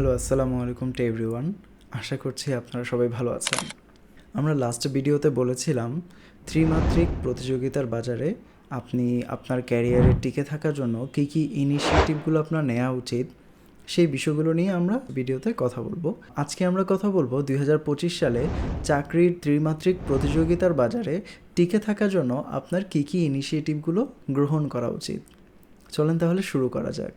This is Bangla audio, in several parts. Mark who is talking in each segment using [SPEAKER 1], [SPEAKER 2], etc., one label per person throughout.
[SPEAKER 1] হ্যালো আসসালামু আলাইকুম টু এভরিওয়ান আশা করছি আপনারা সবাই ভালো আছেন। আমরা লাস্ট ভিডিওতে বলেছিলাম, ত্রিমাত্রিক প্রতিযোগিতার বাজারে আপনি আপনার ক্যারিয়ারে টিকে থাকার জন্য কী কী ইনিশিয়েটিভগুলো আপনার নেওয়া উচিত, সেই বিষয়গুলো নিয়ে আমরা ভিডিওতে কথা বলব। আজকে আমরা কথা বলব দু হাজার পঁচিশ সালে চাকরির ত্রিমাত্রিক প্রতিযোগিতার বাজারে টিকে থাকার জন্য আপনার কী কী ইনিশিয়েটিভগুলো গ্রহণ করা উচিত। চলেন তাহলে শুরু করা যাক।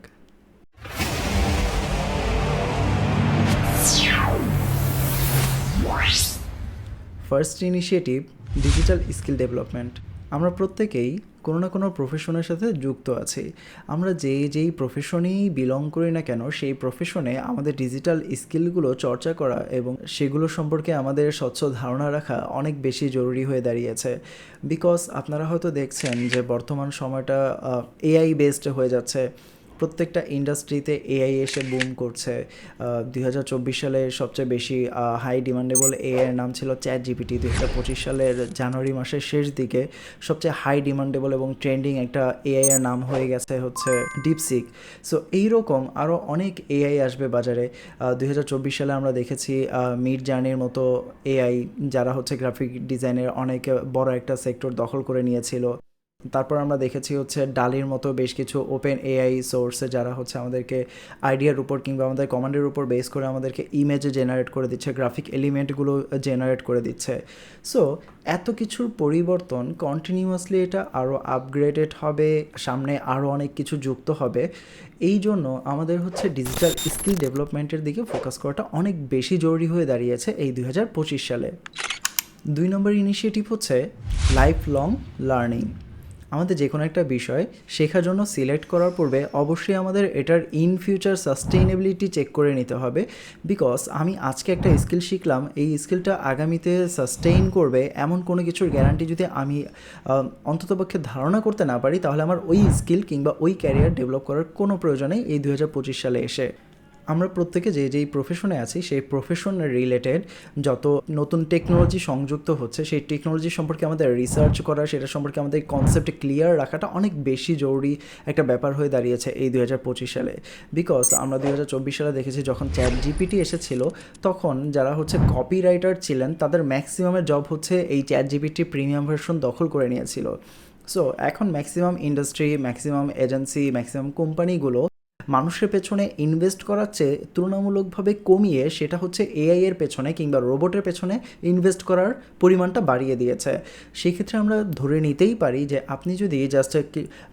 [SPEAKER 1] First initiative digital skill development আমরা প্রত্যেকেই কোনো না কোনো প্রফেশনের সাথে যুক্ত আছি। আমরা যে যেই প্রফেশনেই বিলং করি না কেন, সেই প্রফেশনে আমাদের ডিজিটাল স্কিলগুলো চর্চা করা এবং সেগুলো সম্পর্কে আমাদের স্বচ্ছ ধারণা রাখা অনেক বেশি জরুরি হয়ে দাঁড়িয়েছে। বিকজ আপনারা হয়তো দেখছেন যে বর্তমান সময়টা এআই বেসড হয়ে যাচ্ছে। প্রত্যেকটা ইন্ডাস্ট্রিতে এআই এসে বুম করছে। দুই হাজার চব্বিশ সালে সবচেয়ে বেশি হাই ডিমান্ডেবল এআই এর নাম ছিল চ্যাট জিপিটি দুই হাজার পঁচিশ সালের জানুয়ারি মাসের শেষ দিকে সবচেয়ে হাই ডিমান্ডেবল এবং ট্রেন্ডিং একটা এআই এর নাম হয়ে গেছে হচ্ছে ডিপসিক সো এইরকম আরও অনেক এআই আসবে বাজারে। দুই হাজার চব্বিশ সালে আমরা দেখেছি মিড জার্নির মতো এআই যারা হচ্ছে গ্রাফিক ডিজাইনের অনেক বড় একটা সেক্টর দখল করে নিয়েছিল। তারপর আমরা দেখেছি হচ্ছে ডালির মতো বেশ কিছু ওপেন এআই সোর্সে যারা হচ্ছে আমাদেরকে আইডিয়ার উপর কিংবা আমাদের কমান্ডের উপর বেস করে আমাদেরকে ইমেজে জেনারেট করে দিচ্ছে গ্রাফিক এলিমেন্টগুলো জেনারেট করে দিচ্ছে। সো এত কিছুর পরিবর্তন কন্টিনিউয়াসলি এটা আরও আপগ্রেডেড হবে, সামনে আরও অনেক কিছু যুক্ত হবে। এই জন্য আমাদের হচ্ছে ডিজিটাল স্কিল ডেভেলপমেন্টের দিকে ফোকাস করাটা অনেক বেশি জরুরি হয়ে দাঁড়িয়েছে এই দুই হাজার পঁচিশ সালে। দুই নম্বর ইনিশিয়েটিভ হচ্ছে লাইফ লং লার্নিং আমাদের যে কোনো একটা বিষয় শেখার জন্য সিলেক্ট করার পূর্বে অবশ্যই আমাদের এটার ইন ফিউচার সাস্টেইনেবিলিটি চেক করে নিতে হবে। বিকজ আমি আজকে একটা স্কিল শিখলাম, এই স্কিলটা আগামীতে সাস্টেইন করবে এমন কোনো কিছুর গ্যারান্টি যদি আমি অন্ততপক্ষে ধারণা করতে না পারি, তাহলে আমার ওই স্কিল কিংবা ওই ক্যারিয়ার ডেভেলপ করার কোনো প্রয়োজন এই দু হাজার পঁচিশ সালে এসে। আমরা প্রত্যেকে যে যেই প্রফেশনে আছি, সেই প্রফেশন রিলেটেড যত নতুন টেকনোলজি সংযুক্ত হচ্ছে, সেই টেকনোলজি সম্পর্কে আমাদের রিসার্চ করা, সেটা সম্পর্কে আমাদের কনসেপ্ট ক্লিয়ার রাখাটা অনেক বেশি জরুরি একটা ব্যাপার হয়ে দাঁড়িয়েছে এই দু হাজার পঁচিশ সালে। বিকজ আমরা দু হাজার চব্বিশ সালে দেখেছি যখন চ্যাট জিপিটি এসেছিল, তখন যারা হচ্ছে কপি রাইটার ছিলেন, তাদের ম্যাক্সিমামের জব হচ্ছে এই চ্যাট জিপিটি প্রিমিয়াম ভার্সন দখল করে নিয়েছিল। সো এখন maximum industry maximum agency maximum কোম্পানিগুলো মানুষের পেছনে ইনভেস্ট করার চেয়ে তুলনামূলকভাবে কমিয়ে সেটা হচ্ছে এআই এর পেছনে কিংবা রোবটের পেছনে ইনভেস্ট করার পরিমাণটা বাড়িয়ে দিয়েছে। সেক্ষেত্রে আমরা ধরে নিতেই পারি যে আপনি যদি জাস্ট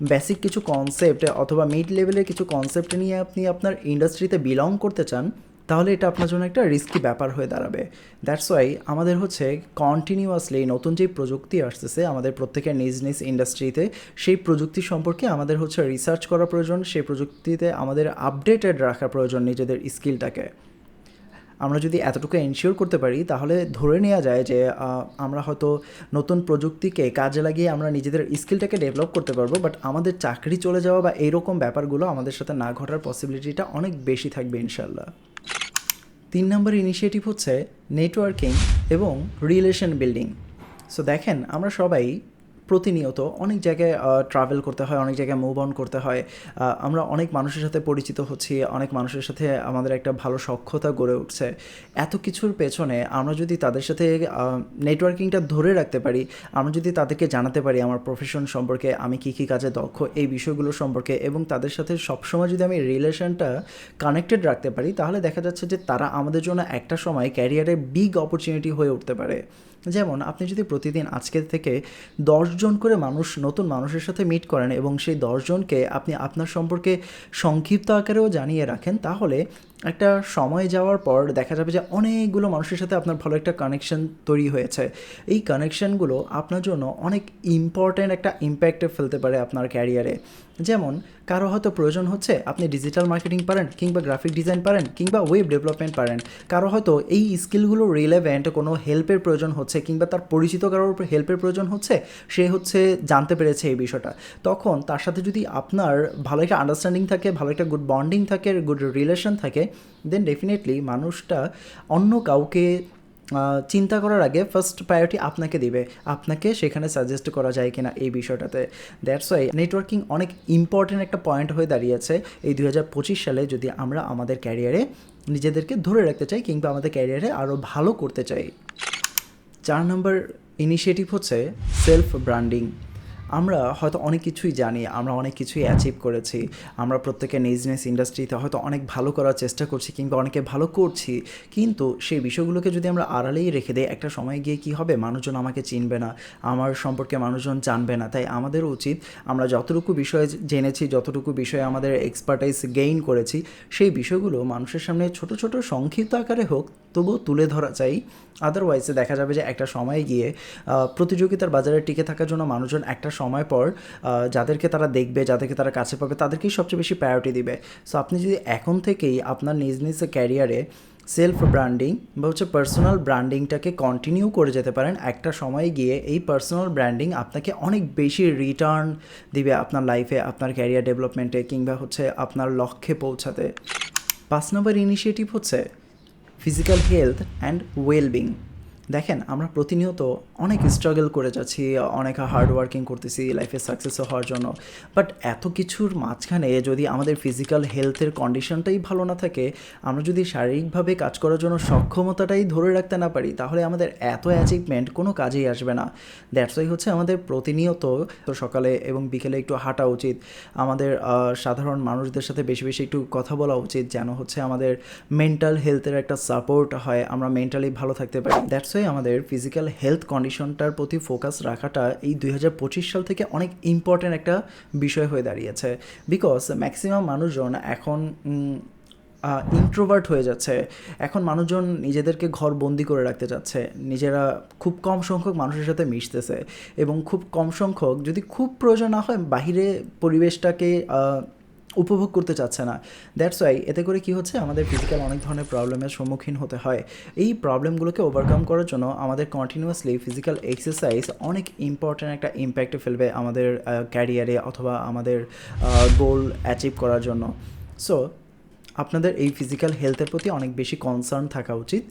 [SPEAKER 1] বেসিক কিছু কনসেপ্ট অথবা মিড লেভেলের কিছু কনসেপ্ট নিয়ে আপনি আপনার ইন্ডাস্ট্রিতে বিলং করতে চান তাহলে এটা আপনার জন্য একটা রিস্কি ব্যাপার হয়ে দাঁড়াবে। দ্যাটস ওয়াই আমাদের হচ্ছে কন্টিনিউয়াসলি নতুন যে প্রযুক্তি আসতেছে, আমাদের প্রত্যেকের নিজ নিজ ইন্ডাস্ট্রিতে সেই প্রযুক্তি সম্পর্কে আমাদের হচ্ছে রিসার্চ করা প্রয়োজন, সেই প্রযুক্তিতে আমাদের আপডেটেড রাখা প্রয়োজন নিজেদের স্কিলটাকে আমরা যদি এতটুকু এনশিওর করতে পারি, তাহলে ধরে নেওয়া যায় যে আমরা হয়তো নতুন প্রযুক্তিকে কাজে লাগিয়ে আমরা নিজেদের স্কিলটাকে ডেভেলপ করতে পারব বাট আমাদের চাকরি চলে যাওয়া বা এইরকম ব্যাপারগুলো আমাদের সাথে না ঘটার পসিবিলিটিটা অনেক বেশি থাকবে ইনশাল্লাহ তিন নম্বর ইনিশিয়েটিভ হচ্ছে নেটওয়ার্কিং এবং রিলেশন বিল্ডিং সো দেখেন আমরা সবাই প্রতিনিয়ত অনেক জায়গায় ট্রাভেল করতে হয়, অনেক জায়গায় মুভ অন করতে হয়। আমরা অনেক মানুষের সাথে পরিচিত হচ্ছি, অনেক মানুষের সাথে আমাদের একটা ভালো সক্ষতা গড়ে উঠছে। এত কিছুর পেছনে আমরা যদি তাদের সাথে নেটওয়ার্কিংটা ধরে রাখতে পারি, আমরা যদি তাদেরকে জানাতে পারি আমার প্রফেশন সম্পর্কে, আমি কী কী কাজে দক্ষ, এই বিষয়গুলো সম্পর্কে এবং তাদের সাথে সবসময় যদি আমি রিলেশনটা কানেক্টেড রাখতে পারি, তাহলে দেখা যাচ্ছে যে তারা আমাদের জন্য একটা সময় ক্যারিয়ারে বিগ অপরচুনিটি হয়ে উঠতে পারে। যেমন, আপনি যদি প্রতিদিন আজকের থেকে দশজন করে মানুষ, নতুন মানুষের সাথে মিট করেন এবং সেই দশজনকে আপনি আপনার সম্পর্কে সংক্ষিপ্ত আকারেও জানিয়ে রাখেন, তাহলে একটা সময় যাওয়ার পর দেখা যাবে যে অনেকগুলো মানুষের সাথে আপনার ভালো একটা কানেকশন তৈরি হয়েছে। এই কানেকশানগুলো আপনার জন্য অনেক ইম্পর্ট্যান্ট একটা ইম্প্যাক্টে ফেলতে পারে আপনার ক্যারিয়ারে যেমন, কারও হয়তো প্রয়োজন হচ্ছে আপনি ডিজিটাল মার্কেটিং পারেন কিংবা গ্রাফিক ডিজাইন পারেন কিংবা ওয়েব ডেভেলপমেন্ট পারেন। কারও হয়তো এই স্কিলগুলো রিলেভেন্ট কোনো হেল্পের প্রয়োজন হচ্ছে কিংবা তার পরিচিত কারোর হেল্পের প্রয়োজন হচ্ছে, সে হচ্ছে জানতে পেরেছে এই বিষয়টা। তখন তার সাথে যদি আপনার ভালো একটা আন্ডারস্ট্যান্ডিং থাকে, ভালো একটা গুড বন্ডিং থাকে গুড রিলেশন থাকে দেন ডেফিনেটলি মানুষটা অন্য কাউকে চিন্তা করার আগে ফার্স্ট প্রায়োরিটি আপনাকে দিবে। আপনাকে সেখানে সাজেস্ট করা যায় কিনা এই বিষয়টাতে। দ্যাটস ওয়াই নেটওয়ার্কিং অনেক ইম্পর্টেন্ট একটা পয়েন্ট হয়ে দাঁড়িয়েছে। এই দুই হাজার পঁচিশ সালে যদি আমরা আমাদের ক্যারিয়ারে নিজেদেরকে ধরে রাখতে চাই কিংবা আমাদের ক্যারিয়ারে আরও ভালো করতে চাই। চার নম্বর ইনিশিয়েটিভ হচ্ছে সেলফ ব্র্যান্ডিং আমরা হয়তো অনেক কিছুই জানি, আমরা অনেক কিছুই অ্যাচিভ করেছি, আমরা প্রত্যেকে নিজ নিজ ইন্ডাস্ট্রিতে হয়তো অনেক ভালো করার চেষ্টা করছি কিংবা অনেকে ভালো করছি, কিন্তু সেই বিষয়গুলোকে যদি আমরা আড়ালেই রেখে দিই, একটা সময় গিয়ে কি হবে? মানুষজন আমাকে চিনবে না, আমার সম্পর্কে মানুষজন জানবে না। তাই আমাদের উচিত আমরা যতটুকু বিষয়ে জেনেছি, যতটুকু বিষয়ে আমাদের এক্সপার্টাইজ গেইন করেছি, সেই বিষয়গুলো মানুষের সামনে ছোট ছোট সংক্ষিপ্ত আকারে হোক, তবুও তুলে ধরা চাই। আদারওয়াইজ দেখা যাবে যে একটা সময় গিয়ে প্রতিযোগিতার বাজারে টিকে থাকার জন্য মানুষজন একটা সময় পর যাদেরকে তারা দেখবে, যাদেরকে তারা কাছে পাবে, তাদেরকেই সবচেয়ে বেশি প্রায়োরিটি দিবে। সো আপনি যদি এখন থেকেই আপনার নিজ নিজ ক্যারিয়ারে সেলফ ব্র্যান্ডিং বা হচ্ছে পার্সোনাল ব্র্যান্ডিংটাকে কন্টিনিউ করে যেতে পারেন, একটা সময় গিয়ে এই পার্সোনাল ব্র্যান্ডিং আপনাকে অনেক বেশি রিটার্ন দিবে আপনার লাইফে আপনার ক্যারিয়ার ডেভেলপমেন্টে কিংবা হচ্ছে আপনার লক্ষ্যে পৌঁছাতে। পাঁচ নম্বর ইনিশিয়েটিভ হচ্ছে ফিজিক্যাল হেলথ অ্যান্ড ওয়েলবিং দেখেন, আমরা প্রতিনিয়ত অনেক স্ট্রাগল করে যাচ্ছি, অনেক হার্ড ওয়ার্কিং করতেছি লাইফে সাকসেস হওয়ার জন্য। বাট এত কিছুর মাঝখানে যদি আমাদের ফিজিক্যাল হেলথের কন্ডিশনটাই ভালো না থাকে, আমরা যদি শারীরিকভাবে কাজ করার জন্য সক্ষমতাটাই ধরে রাখতে না পারি, তাহলে আমাদের এত অ্যাচিভমেন্ট কোনো কাজেই আসবে না। দ্যাটস ওয়াই হচ্ছে আমাদের প্রতিনিয়ত সকালে এবং বিকেলে একটু হাঁটা উচিত। আমাদের সাধারণ মানুষদের সাথে বেশি বেশি একটু কথা বলা উচিত, যেন হচ্ছে আমাদের মেন্টাল হেলথের একটা সাপোর্ট হয়, আমরা মেন্টালি ভালো থাকতে পারি। দ্যাটস ওয়াই আমাদের ফিজিক্যাল হেলথ কন্ডিশনটার প্রতি ফোকাস রাখাটা এই দুই হাজার পঁচিশ সাল থেকে অনেক ইম্পর্ট্যান্ট একটা বিষয় হয়ে দাঁড়িয়েছে। বিকজ ম্যাক্সিমাম মানুষজন এখন ইন্ট্রোভার্ট হয়ে যাচ্ছে। এখন মানুষজন নিজেদেরকে ঘর বন্দি করে রাখতে চাচ্ছে। নিজেরা খুব কম সংখ্যক মানুষের সাথে মিশতেছে। এবং খুব কম সংখ্যক, যদি খুব প্রয়োজন না হয়, বাহিরে পরিবেশটাকে উপভোগ করতে চাচ্ছে না। দ্যাটস ওয়াই এতে করে কি হচ্ছে? আমাদের ফিজিক্যাল অনেক ধরনের প্রবলেমের সম্মুখীন হতে হয়। এই প্রবলেমগুলোকে ওভারকাম করার জন্য আমাদের কন্টিনিউয়াসলি ফিজিক্যাল এক্সারসাইজ অনেক ইম্পর্ট্যান্ট একটা ইম্প্যাক্ট ফেলবে আমাদের ক্যারিয়ারে অথবা আমাদের গোল অ্যাচিভ করার জন্য। সো আপনাদের এই ফিজিক্যাল হেলথের প্রতি অনেক বেশি কনসার্ন থাকা উচিত।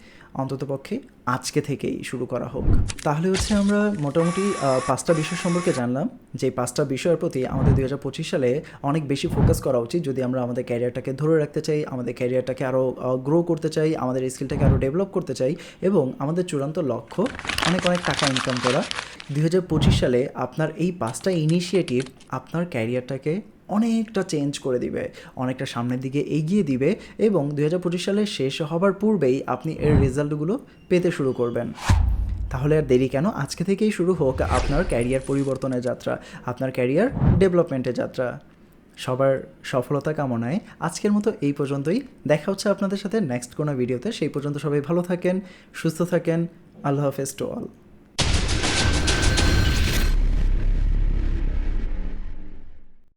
[SPEAKER 1] অন্ততপক্ষে আজকে থেকেই শুরু করা হোক। তাহলে হচ্ছে আমরা মোটামুটি পাঁচটা বিষয় সম্পর্কে জানলাম। যে পাঁচটা বিষয়ের প্রতি আমাদের দুই হাজার পঁচিশ সালে অনেক বেশি ফোকাস করা উচিত। যদি আমরা আমাদের ক্যারিয়ারটাকে ধরে রাখতে চাই, আমাদের ক্যারিয়ারটাকে আরও গ্রো করতে চাই, আমাদের স্কিলটাকে আরও ডেভেলপ করতে চাই এবং আমাদের চূড়ান্ত লক্ষ্য অনেক অনেক টাকা ইনকাম করা, দুই হাজার পঁচিশ সালে আপনার এই পাঁচটা ইনিশিয়েটিভ আপনার ক্যারিয়ারটাকে অনেকটা চেঞ্জ করে দিবে, অনেকটা সামনের দিকে এগিয়ে দিবে এবং দুই হাজার পঁচিশ সালে শেষ হবার পূর্বেই আপনি এর রেজাল্টগুলো পেতে শুরু করবেন। তাহলে আর দেরি কেন? আজকে থেকেই শুরু হোক আপনার ক্যারিয়ার পরিবর্তনের যাত্রা, আপনার ক্যারিয়ার ডেভেলপমেন্টের যাত্রা। সবার সফলতা কামনায় আজকের মতো এই পর্যন্তই। দেখা হচ্ছে আপনাদের সাথে নেক্সট কোনো ভিডিওতে সেই পর্যন্ত সবাই ভালো থাকেন, সুস্থ থাকেন। আল্লাহ হাফেজ টু অল